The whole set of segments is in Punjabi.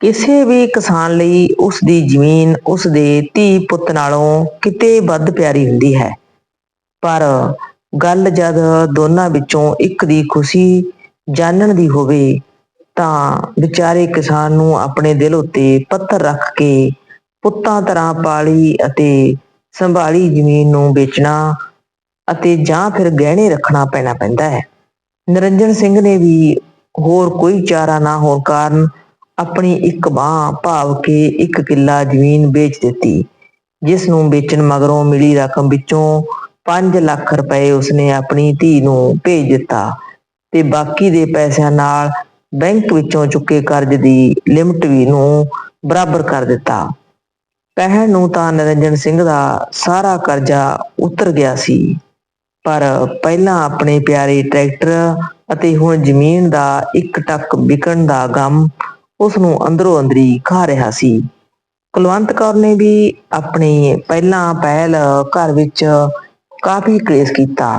ਕਿਸੇ ਵੀ ਕਿਸਾਨ ਲਈ ਉਸ ਦੀ ਜ਼ਮੀਨ ਉਸ ਦੇ ਧੀ ਪੁੱਤ ਨਾਲੋਂ ਕਿਤੇ ਵੱਧ ਪਿਆਰੀ ਹੁੰਦੀ ਹੈ। ਪਰ ਗੱਲ ਜਦ ਦੋਨਾਂ ਵਿੱਚੋਂ ਇੱਕ ਦੀ ਖੁਸ਼ੀ ਜਾਣਨ ਦੀ ਹੋਵੇ, ਤਾਂ ਵਿਚਾਰੇ ਕਿਸਾਨ ਨੂੰ ਆਪਣੇ ਦਿਲ ਉੱਤੇ ਪੱਥਰ ਰੱਖ ਕੇ ਪੁੱਤਾਂ ਤਰ੍ਹਾਂ ਪਾਲੀ ਅਤੇ ਸੰਭਾਲੀ ਜ਼ਮੀਨ ਨੂੰ ਵੇਚਣਾ ਅਤੇ ਜਾਂ ਫਿਰ ਗਹਿਣੇ ਰੱਖਣਾ ਪੈਣਾ ਪੈਂਦਾ ਹੈ। ਨਿਰੰਜਨ ਸਿੰਘ ਨੇ ਵੀ ਹੋਰ ਕੋਈ ਚਾਰਾ ਨਾ ਹੋਣ ਕਾਰਨ ਆਪਣੀ ਇੱਕ ਬਾਹ ਭਾਵ ਕੇ ਇੱਕ ਕਿੱਲਾ ਜ਼ਮੀਨ ਵੇਚ ਦਿੱਤੀ, ਜਿਸ ਨੂੰ ਵੇਚਣ ਮਗਰੋਂ ਮਿਲੀ ਰਕਮ ਵਿੱਚੋਂ 5 ਲੱਖ ਰੁਪਏ ਉਸਨੇ ਆਪਣੀ ਧੀ ਨੂੰ ਭੇਜ ਦਿੱਤਾ ਤੇ ਬਾਕੀ ਦੇ ਪੈਸਿਆਂ ਨਾਲ ਬੈਂਕ ਵਿੱਚੋਂ ਚੁੱਕੇ ਕਰਜ਼ ਦੀ ਲਿਮਟ ਵੀ ਨੂੰ ਬਰਾਬਰ ਕਰ ਦਿੱਤਾ। ਪਹਿਣ ਨੂੰ ਤਾਂ ਨਿਰੰਜਨ ਸਿੰਘ ਦਾ ਸਾਰਾ ਕਰਜ਼ਾ ਉਤਰ ਗਿਆ ਸੀ, ਪਰ ਪਹਿਲਾਂ ਆਪਣੇ ਪਿਆਰੇ ਟਰੈਕਟਰ ਅਤੇ ਹੁਣ ਜ਼ਮੀਨ ਦਾ ਇੱਕ ਟੱਕ ਵਿਕਣ ਦਾ ਗਮ ਉਸ ਨੂੰ ਅੰਦਰੋਂ ਅੰਦਰੀ ਖਾ ਰਿਹਾ ਸੀ। ਕੁਲਵੰਤ ਕੌਰ ਨੇ ਵੀ ਆਪਣੀ ਪਹਿਲਾਂ ਪਹਿਲ ਘਰ ਵਿੱਚ ਕਾਫੀ ਕਲੇਸ਼ ਕੀਤਾ।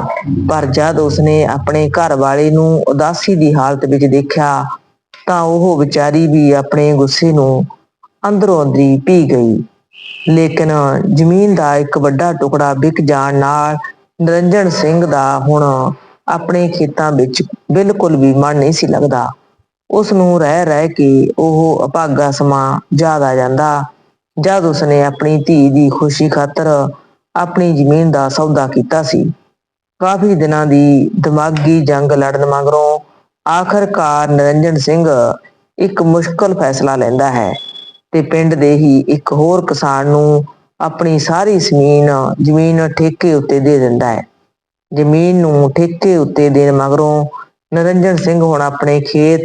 ਪਰ ਜਦ ਉਸਨੇ ਆਪਣੇ ਘਰ ਵਾਲੇ ਨੂੰ ਉਦਾਸੀ ਦੀ ਹਾਲਤ ਵਿੱਚ ਦੇਖਿਆ, ਤਾਂ ਉਹ ਵਿਚਾਰੀ ਵੀ ਆਪਣੇ ਗੁੱਸੇ ਨੂੰ ਅੰਦਰੋਂ ਅੰਦਰੀ ਪੀ ਗਈ। ਲੇਕਿਨ ਜ਼ਮੀਨ ਦਾ ਇੱਕ ਵੱਡਾ ਟੁਕੜਾ ਵਿਕ ਜਾਣ ਨਾਲ ਨਿਰੰਜਨ ਸਿੰਘ ਦਾ ਹੁਣ ਆਪਣੇ ਖੇਤਾਂ ਵਿੱਚ ਬਿਲਕੁਲ ਵੀ ਮਨ ਨਹੀਂ ਸੀ ਲੱਗਦਾ। ਉਸ ਨੂੰ ਰਹਿ ਰਹਿ ਕੇ ਉਹ ਅਭਾਗਾ ਸਮਾਂ ਯਾਦ ਆ ਜਾਂਦਾ। ਜਦ ਉਸਨੇ ਆਪਣੀ ਧੀ ਦੀ ਖੁਸ਼ੀ ਖਾਤਰ ਆਪਣੀ ਜ਼ਮੀਨ ਦਾ ਸੌਦਾ ਕੀਤਾ ਸੀ। ਕਾਫੀ ਦਿਨਾਂ ਦੀ ਦਿਮਾਗੀ ਜੰਗ ਲੜਨ ਮਗਰੋਂ ਆਖਰਕਾਰ ਨਿਰੰਜਨ ਸਿੰਘ ਇੱਕ ਮੁਸ਼ਕਲ ਫੈਸਲਾ ਲੈਂਦਾ ਹੈ ਤੇ ਪਿੰਡ ਦੇ ਹੀ ਇੱਕ ਹੋਰ ਕਿਸਾਨ ਨੂੰ ਆਪਣੀ ਸਾਰੀ ਜ਼ਮੀਨ ਜ਼ਮੀਨ ਠੇਕੇ ਉੱਤੇ ਦੇ ਦਿੰਦਾ ਹੈ। ਜ਼ਮੀਨ ਨੂੰ ਠੇਕੇ ਉੱਤੇ ਦੇਣ ਮਗਰੋਂ ਨਿਰੰਜਨ ਸਿੰਘ ਹੁਣ ਆਪਣੇ ਖੇਤ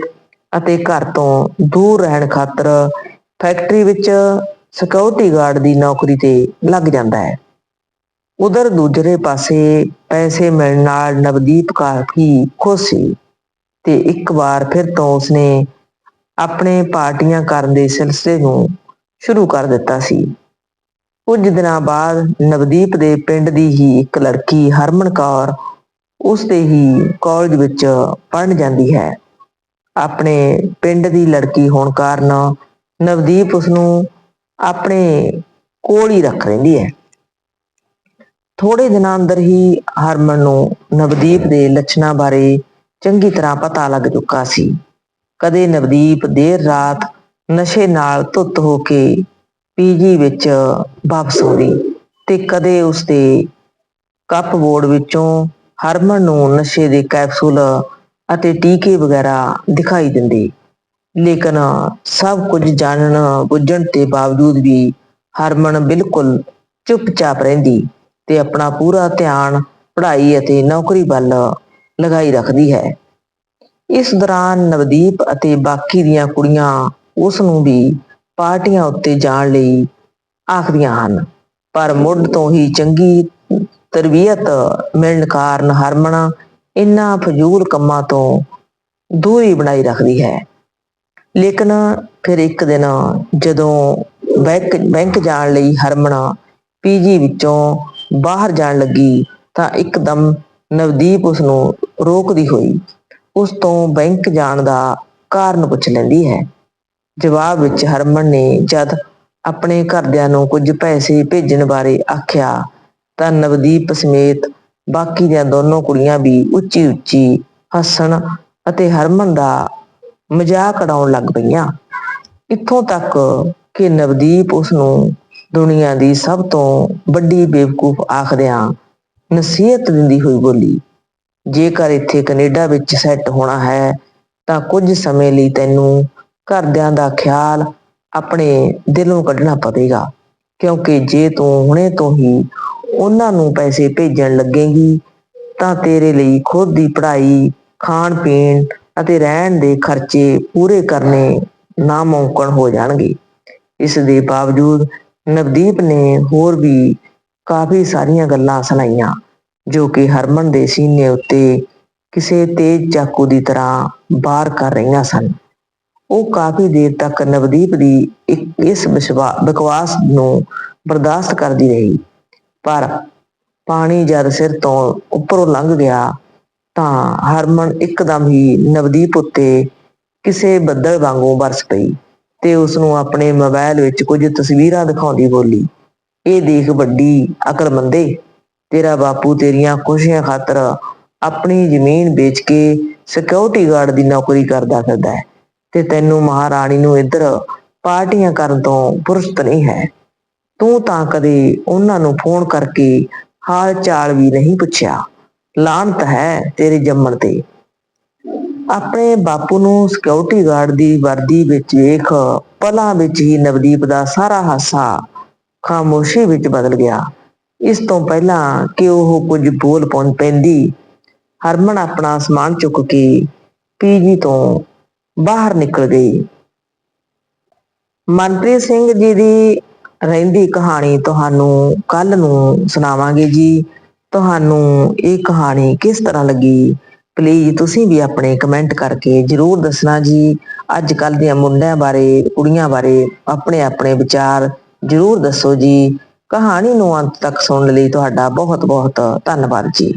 ਅਤੇ ਘਰ ਤੋਂ ਦੂਰ ਰਹਿਣ ਖਾਤਰ ਫੈਕਟਰੀ ਵਿੱਚ ਸਿਕਿਉਰਿਟੀ ਗਾਰਡ ਦੀ ਨੌਕਰੀ ਤੇ ਲੱਗ ਜਾਂਦਾ ਹੈ। ਉਧਰ ਦੂਜੇ ਪਾਸੇ ਪੈਸੇ ਮਿਲਣ ਨਾਲ ਨਵਦੀਪ ਕਾਫੀ ਖੁਸ਼ ਸੀ ਤੇ ਇੱਕ ਵਾਰ ਫਿਰ ਤੋਂ ਉਸਨੇ ਆਪਣੇ ਪਾਰਟੀਆਂ ਕਰਨ ਦੇ ਸਿਲਸਿਲੇ ਨੂੰ ਸ਼ੁਰੂ ਕਰ ਦਿੱਤਾ ਸੀ। ਕੁਝ ਦਿਨਾਂ ਬਾਅਦ ਨਵਦੀਪ ਦੇ ਪਿੰਡ ਦੀ ਹੀ ਇੱਕ ਲੜਕੀ ਹਰਮਨ ਕੌਰ ਉਸ ਦੇ ਹੀ ਕਾਲਜ ਵਿੱਚ ਪੜ੍ਹਨ ਜਾਂਦੀ ਹੈ। ਆਪਣੇ ਪਿੰਡ ਦੀ ਲੜਕੀ ਹੋਣ ਕਾਰਨ ਨਵਦੀਪ ਉਸ ਨੂੰ ਆਪਣੇ ਕੋਲ ਹੀ ਰੱਖ ਰਹਿੰਦੀ ਹੈ। ਥੋੜੇ ਦਿਨਾਂ ਅੰਦਰ ਹੀ ਹਰਮਨ ਨੂੰ ਨਵਦੀਪ ਦੇ ਲੱਛਣਾਂ ਬਾਰੇ ਚੰਗੀ ਤਰ੍ਹਾਂ ਪਤਾ ਲੱਗ ਚੁੱਕਾ ਸੀ। ਕਦੇ ਨਵਦੀਪ ਦੇਰ ਰਾਤ ਨਸ਼ੇ ਨਾਲ ਧੁੱਤ ਹੋ ਕੇ ਪੀਜੀ ਵਿੱਚ ਵਾਪਸ ਆਉਂਦੀ ਤੇ ਕਦੇ ਉਸਦੇ ਕੱਪ ਬੋਰਡ ਵਿੱਚੋਂ ਹਰਮਨ ਨੂੰ ਨਸ਼ੇ ਦੇ ਕੈਪਸੂਲ ਅਤੇ ਟੀਕੇ ਵਗੈਰਾ ਦਿਖਾਈ ਦਿੰਦੇ। ਲੇਕਿਨ ਸਭ ਕੁਝ ਜਾਣਨ ਬੁੱਝਣ ਤੇ ਬਾਵਜੂਦ ਵੀ ਹਰਮਨ ਬਿਲਕੁਲ ਚੁੱਪਚਾਪ ਰਹਿੰਦੀ ਤੇ ਆਪਣਾ ਪੂਰਾ ਧਿਆਨ ਪੜ੍ਹਾਈ ਅਤੇ ਨੌਕਰੀ ਵੱਲ ਲਗਾਈ ਰੱਖਦੀ ਹੈ। ਇਸ ਦੌਰਾਨ ਨਵਦੀਪ ਅਤੇ ਬਾਕੀ ਦੀਆਂ ਕੁੜੀਆਂ ਉਸ ਨੂੰ ਵੀ ਪਾਰਟੀਆਂ ਉੱਤੇ ਜਾਣ ਲਈ ਆਖਦੀਆਂ ਹਨ। ਪਰ ਮੁੱਢ ਤੋਂ ਹੀ ਚੰਗੀ ਤਰਬੀਅਤ ਮਿਲਣ ਕਾਰਨ ਹਰਮਨ ਇਨ੍ਹਾਂ ਫਜ਼ੂਲ ਕੰਮਾਂ ਤੋਂ ਦੂਰੀ ਬਣਾਈ ਰੱਖਦੀ ਹੈ। ਲੇਕਿਨ ਫਿਰ ਇੱਕ ਦਿਨ ਜਦੋਂ ਬੈਂਕ ਬੈਂਕ ਜਾਣ ਲਈ ਹਰਮਨ ਪੀਜੀ ਵਿੱਚੋਂ ਬਾਹਰ ਜਾਣ ਲੱਗੀ ਤਾਂ ਇੱਕਦਮ ਨਵਦੀਪ ਉਸ ਨੂੰ ਰੋਕਦੀ ਹੋਈ ਉਸ ਤੋਂ ਬੈਂਕ ਜਾਣ ਦਾ ਕਾਰਨ ਪੁੱਛ ਲੈਂਦੀ ਹੈ। ਜਵਾਬ ਵਿੱਚ ਹਰਮਨ ਨੇ ਜਦ ਆਪਣੇ ਘਰਦਿਆਂ ਨੂੰ ਕੁਝ ਪੈਸੇ ਭੇਜਣ ਬਾਰੇ ਆਖਿਆ ਤਾਂ ਨਵਦੀਪ ਸਮੇਤ ਬਾਕੀ ਦੀਆਂ ਦੋਨੋਂ ਕੁੜੀਆਂ ਵੀ ਉੱਚੀ ਉੱਚੀ ਹੱਸਣ ਅਤੇ ਹਰਮਨ ਦਾ ਮਜ਼ਾਕ ਉਡਾਉਣ ਲੱਗ ਪਈਆਂ। ਇੱਥੋਂ ਤੱਕ ਕਿ ਨਵਦੀਪ ਉਸ ਨੂੰ ਦੁਨੀਆ ਦੀ ਸਭ ਤੋਂ ਵੱਡੀ ਬੇਵਕੂਫ ਆਖਦਿਆਂ ਨਸੀਹਤ ਦਿੰਦੀ ਹੋਈ ਬੋਲੀ, ਜੇਕਰ ਇੱਥੇ ਕੈਨੇਡਾ ਵਿੱਚ ਸੈੱਟ ਹੋਣਾ ਹੈ, ਤਾਂ ਕੁਝ ਸਮੇਂ ਲਈ ਤੈਨੂੰ ਘਰਦਿਆਂ ਦਾ ਖਿਆਲ ਆਪਣੇ ਦਿਲੋਂ ਕੱਢਣਾ ਪਵੇਗਾ, ਕਿਉਂਕਿ ਜੇ ਤੂੰ ਹੁਣੇ ਤੋਂ ਹੀ ਉਹਨਾਂ ਨੂੰ ਪੈਸੇ ਭੇਜਣ ਲੱਗੇਗੀ, ਤਾਂ ਤੇਰੇ ਲਈ ਖੁਦ ਦੀ ਪੜ੍ਹਾਈ, ਖਾਣ ਪੀਣ ਅਤੇ ਰਹਿਣ ਦੇ ਖਰਚੇ ਪੂਰੇ ਕਰਨੇ ਨਾਮੁਮਕਨ ਹੋ ਜਾਣਗੇ। ਇਸ ਦੇ ਬਾਵਜੂਦ ਨਵਦੀਪ ਨੇ ਹੋਰ ਵੀ ਕਾਫੀ ਸਾਰੀਆਂ ਗੱਲਾਂ ਸੁਣਾਈਆਂ, ਜੋ ਕਿ ਹਰਮਨ ਦੇ ਸੀਨੇ ਉੱਤੇ ਕਿਸੇ ਤੇਜ਼ ਚਾਕੂ ਦੀ ਤਰ੍ਹਾਂ ਬਾਹਰ ਕਰ ਰਹੀਆਂ ਸਨ। ਉਹ ਕਾਫੀ ਦੇਰ ਤੱਕ ਨਵਦੀਪ ਦੀ ਇੱਕ ਇਸ ਵਿਸ਼ਵਾ- ਬਕਵਾਸ ਨੂੰ ਬਰਦਾਸ਼ਤ ਕਰਦੀ ਰਹੀ। ਪਰ ਪਾਣੀ ਜਦ ਸਿਰ ਤੋਂ ਉੱਪਰੋਂ ਲੰਘ ਗਿਆ ਤਾਂ ਹਰਮਨ ਇੱਕਦਮ ਹੀ ਨਵਦੀਪ ਉੱਤੇ ਕਿਸੇ ਬੱਦਲ ਵਾਂਗੂ ਬਰਸ ਪਈ ਤੇ ਉਸ ਨੂੰ ਆਪਣੇ ਮੋਬਾਈਲ ਵਿੱਚ ਕੁਝ ਤਸਵੀਰਾਂ ਦਿਖਾਉਂਦੀ ਬੋਲੀ, ਇਹ ਦੇਖ ਵੱਡੀ ਅਕਲਮੰਦੇ, ਤੇਰਾ ਬਾਪੂ ਤੇਰੀਆਂ ਖੁਸ਼ੀਆਂ ਖਾਤਰ ਆਪਣੀ ਜ਼ਮੀਨ ਵੇਚ ਕੇ ਸਿਕਿਉਰਿਟੀ ਗਾਰਡ ਦੀ ਨੌਕਰੀ ਕਰਦਾ ਫਿਰਦਾ ਹੈ ਤੇ ਤੈਨੂੰ ਮਹਾਰਾਣੀ ਨੂੰ ਇੱਧਰ ਪਾਰਟੀਆਂ ਕਰਨ ਤੋਂ ਫੁਰਸਤ ਨਹੀਂ ਹੈ। ਤੂੰ ਤਾਂ ਕਦੇ ਉਹਨਾਂ ਨੂੰ ਫੋਨ ਕਰਕੇ ਹਾਲ ਚਾਲ ਵੀ ਨਹੀਂ ਪੁੱਛਿਆ। ਲਾਹਨਤ ਹੈ ਤੇਰੇ ਜੰਮਣ ਤੇ। ਆਪਣੇ ਬਾਪੂ ਨੂੰ ਸਿਕਿਉਰਿਟੀ ਗਾਰਡ ਦੀ ਵਰਦੀ ਵਿੱਚ ਵੇਖ ਪਲਾਂ ਵਿੱਚ ਹੀ ਨਵਦੀਪ ਦਾ ਸਾਰਾ ਹਾਸਾ ਖਾਮੋਸ਼ੀ ਵਿੱਚ ਬਦਲ ਗਿਆ। ਇਸ ਤੋਂ ਪਹਿਲਾਂ ਕਿ ਉਹ ਕੁਝ ਬੋਲ ਪਹੁੰਚ ਪੈਂਦੀ, ਹਰਮਨ ਆਪਣਾ ਸਮਾਨ ਚੁੱਕ ਕੇ ਪੀਜੀ ਤੋਂ ਬਾਹਰ ਨਿਕਲ ਗਈ। ਮਨਪ੍ਰੀਤ ਸਿੰਘ ਜੀ ਦੀ ਰਹਿੰਦੀ ਕਹਾਣੀ ਤੁਹਾਨੂੰ ਕੱਲ ਨੂੰ ਸੁਣਾਵਾਂਗੇ ਜੀ। ਤੁਹਾਨੂੰ ਇਹ ਕਹਾਣੀ ਕਿਸ ਤਰ੍ਹਾਂ ਲੱਗੀ? ਪਲੀਜ਼ ਤੁਸੀਂ ਵੀ ਆਪਣੇ ਕਮੈਂਟ ਕਰਕੇ ਜਰੂਰ ਦੱਸਣਾ ਜੀ। ਅੱਜ ਕੱਲ ਦੀਆਂ ਮੁੰਡਿਆਂ ਬਾਰੇ, ਕੁੜੀਆਂ ਬਾਰੇ ਆਪਣੇ ਆਪਣੇ ਵਿਚਾਰ ਜਰੂਰ ਦੱਸੋ ਜੀ। ਕਹਾਣੀ ਨੂੰ ਅੰਤ ਤੱਕ ਸੁਣਨ ਲਈ ਤੁਹਾਡਾ ਬਹੁਤ ਬਹੁਤ ਧੰਨਵਾਦ ਜੀ।